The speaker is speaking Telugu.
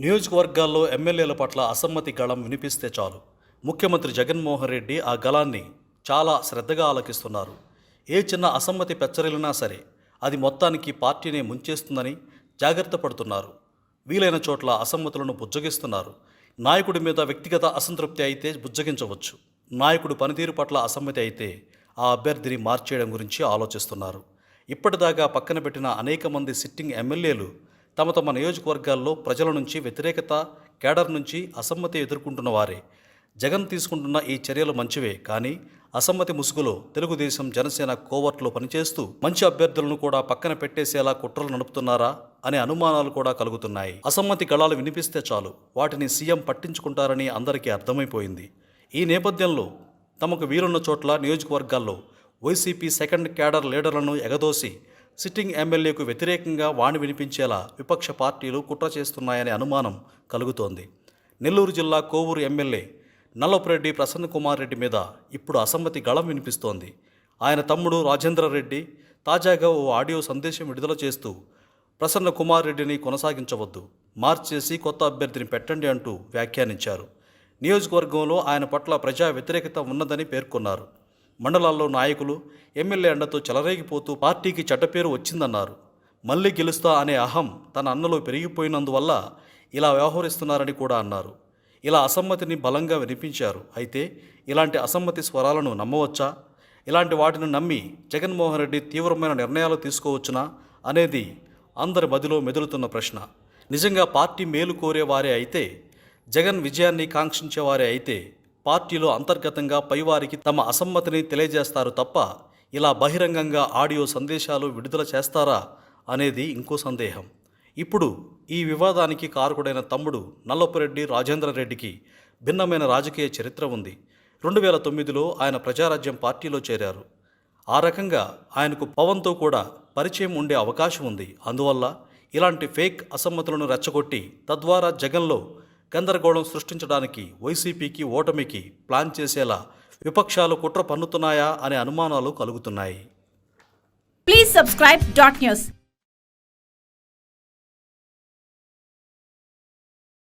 నియోజకవర్గాల్లో ఎమ్మెల్యేల పట్ల అసమ్మతి గళం వినిపిస్తే చాలు. ముఖ్యమంత్రి జగన్మోహన్ రెడ్డి ఆ గళాన్ని చాలా శ్రద్ధగా ఆలకిస్తున్నారు. ఏ చిన్న అసమ్మతి పెచ్చరిలినా సరే అది మొత్తానికి పార్టీనే ముంచేస్తుందని జాగ్రత్త పడుతున్నారు. వీలైన చోట్ల అసమ్మతులను బుజ్జగిస్తున్నారు. నాయకుడి మీద వ్యక్తిగత అసంతృప్తి అయితే బుజ్జగించవచ్చు. నాయకుడు పనితీరు పట్ల అసమ్మతి అయితే ఆ అభ్యర్థిని మార్చేయడం గురించి ఆలోచిస్తున్నారు. ఇప్పటిదాకా పక్కన పెట్టిన అనేక మంది సిట్టింగ్ ఎమ్మెల్యేలు తమ తమ నియోజకవర్గాల్లో ప్రజల నుంచి వ్యతిరేకత కేడర్ నుంచి అసమ్మతి ఎదుర్కొంటున్న వారే. జగన్ తీసుకుంటున్న ఈ చర్యలు మంచివే కానీ అసమ్మతి ముసుగులో తెలుగుదేశం జనసేన కోవర్ట్లో పనిచేస్తూ మంచి అభ్యర్థులను కూడా పక్కన పెట్టేసేలా కుట్రలు నడుపుతున్నారా అనే అనుమానాలు కూడా కలుగుతున్నాయి. అసమ్మతి గళాలు వినిపిస్తే చాలు వాటిని సీఎం పట్టించుకుంటారని అందరికీ అర్థమైపోయింది. ఈ నేపథ్యంలో తమకు వీలున్న చోట్ల నియోజకవర్గాల్లో వైసీపీ సెకండ్ క్యాడర్ లీడర్లను ఎగదోసి సిట్టింగ్ ఎమ్మెల్యేకు వ్యతిరేకంగా వాణి వినిపించేలా విపక్ష పార్టీలు కుట్ర చేస్తున్నాయనే అనుమానం కలుగుతోంది. నెల్లూరు జిల్లా కోవూరు ఎమ్మెల్యే నల్లపురెడ్డి ప్రసన్న కుమార్ రెడ్డి మీద ఇప్పుడు అసమ్మతి గళం వినిపిస్తోంది. ఆయన తమ్ముడు రాజేంద్ర రెడ్డి తాజాగా ఓ ఆడియో సందేశం విడుదల చేస్తూ ప్రసన్న కుమార్ రెడ్డిని కొనసాగించవద్దు మార్చేసి కొత్త అభ్యర్థిని పెట్టండి అంటూ వ్యాఖ్యానించారు. నియోజకవర్గంలో ఆయన పట్ల ప్రజా వ్యతిరేకత ఉన్నదని పేర్కొన్నారు. మండలాల్లో నాయకులు ఎమ్మెల్యే అండతో చెలరేగిపోతూ పార్టీకి చెడ్డపేరు వచ్చిందన్నారు. మళ్ళీ గెలుస్తా అనే అహం తన అన్నలో పెరిగిపోయినందువల్ల ఇలా వ్యవహరిస్తున్నారని కూడా అన్నారు. ఇలా అసమ్మతిని బలంగా వినిపించారు. అయితే ఇలాంటి అసమ్మతి స్వరాలను నమ్మవచ్చా? ఇలాంటి వాటిని నమ్మి జగన్మోహన్ రెడ్డి తీవ్రమైన నిర్ణయాలు తీసుకోవచ్చునా అనేది అందరి మదిలో మెదులుతున్న ప్రశ్న. నిజంగా పార్టీ మేలు కోరేవారే అయితే జగన్ విజయాన్ని కాంక్షించేవారే అయితే పార్టీలో అంతర్గతంగా పైవారికి తమ అసమ్మతిని తెలియజేస్తారు తప్ప ఇలా బహిరంగంగా ఆడియో సందేశాలు విడుదల చేస్తారా అనేది ఇంకో సందేహం. ఇప్పుడు ఈ వివాదానికి కారకుడైన తమ్ముడు నల్లపురెడ్డి రాజేంద్ర రెడ్డికి భిన్నమైన రాజకీయ చరిత్ర ఉంది. రెండు వేల తొమ్మిదిలో ఆయన ప్రజారాజ్యం పార్టీలో చేరారు. ఆ రకంగా ఆయనకు పవన్తో కూడా పరిచయం ఉండే అవకాశం ఉంది. అందువల్ల ఇలాంటి ఫేక్ అసమ్మతులను రెచ్చగొట్టి తద్వారా జగన్లో గందరగోళం సృష్టించడానికి వైసీపీకి ఓటమికి ప్లాన్ చేసేలా విపక్షాలు కుట్ర పన్నుతున్నాయా అనే అనుమానాలు కలుగుతున్నాయి. Please subscribe dot news